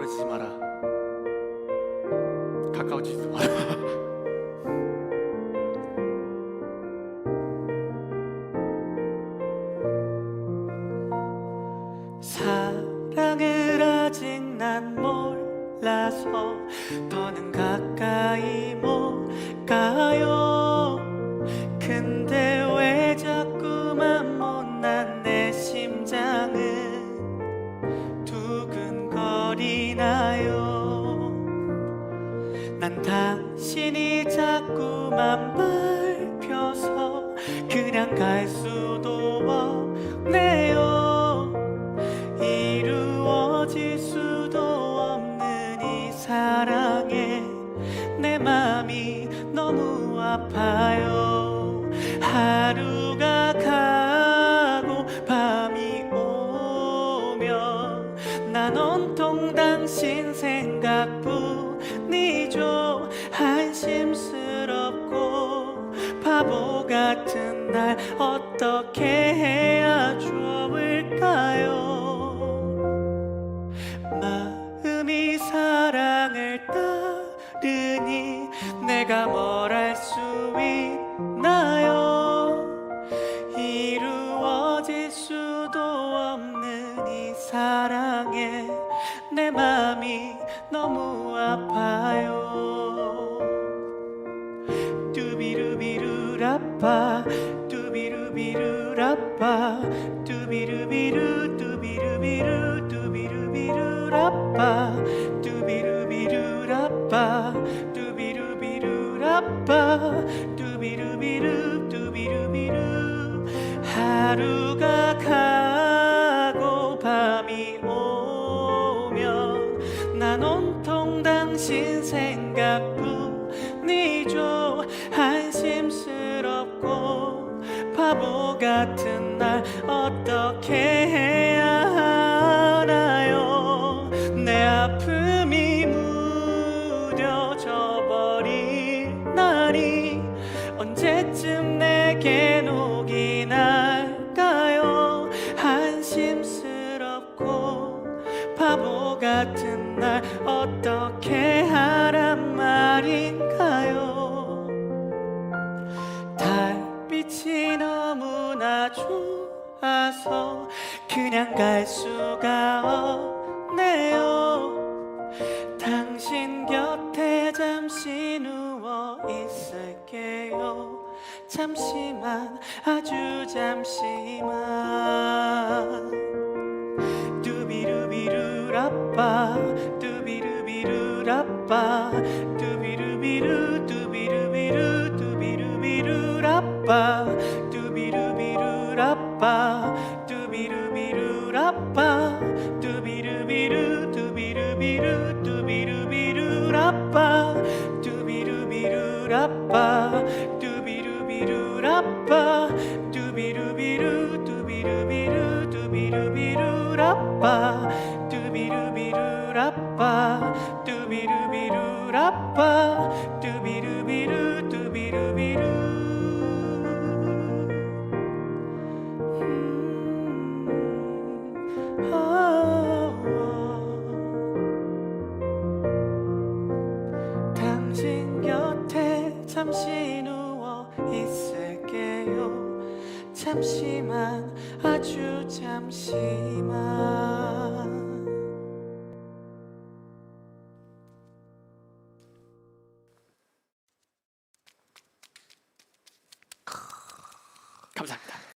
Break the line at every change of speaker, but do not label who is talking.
가까워지지 마라. 가까워지지 마라. 사랑을 아직 난 몰라서 더는 가까이 못 가요. 근데 두근거리나요? 난 당신이 자꾸만 밟혀서 그냥 갈 수도 없네요. 이루어질 수도 없는 이 사랑에 내 맘이 너무 아파 같은 날 어떻게 해야 좋을까요? 마음이 사랑을 따르니 내가 뭘 할 수 있나요? 이루어질 수도 없는 이 사랑에 내 맘이 너무 아파요. 뚜비루비루라빠 뚜비루비루라빠 뚜비루비루 뚜비루비루 뚜비루비루라빠 뚜비루비루라빠 뚜비루비루라빠 뚜비루비루 뚜비루비루. 하루가 가고 밤이 오면 난 온통 당신 생각뿐 바보 같은 날 어떻게 해야 하나요? 내 아픔이 무뎌져 버린 날이 언제쯤 내겐 오긴 할까요? 한심스럽고 바보 같은 날 어떻게 하란 말인가요? 달빛이 좋아서 그냥 갈 수가 없네요. 당신 곁에 잠시 누워 있을게요. 잠시만 아주 잠시만. 뚜비루비루라빠 뚜비루비루 뚜비루비루 뚜비루비루라빠 뚜비루비루라빠 뚜비루비루 뚜비루비루라빠. 뚜비루비루라빠. 뚜비루비루라빠. 뚜비루비루 뚜비루비루 뚜비루비루라빠. 뚜비루비루라빠. 뚜비루비루라빠. 뚜비루비루 뚜비루비루 잠시 누워 있을게요. 잠시만 아주 잠시만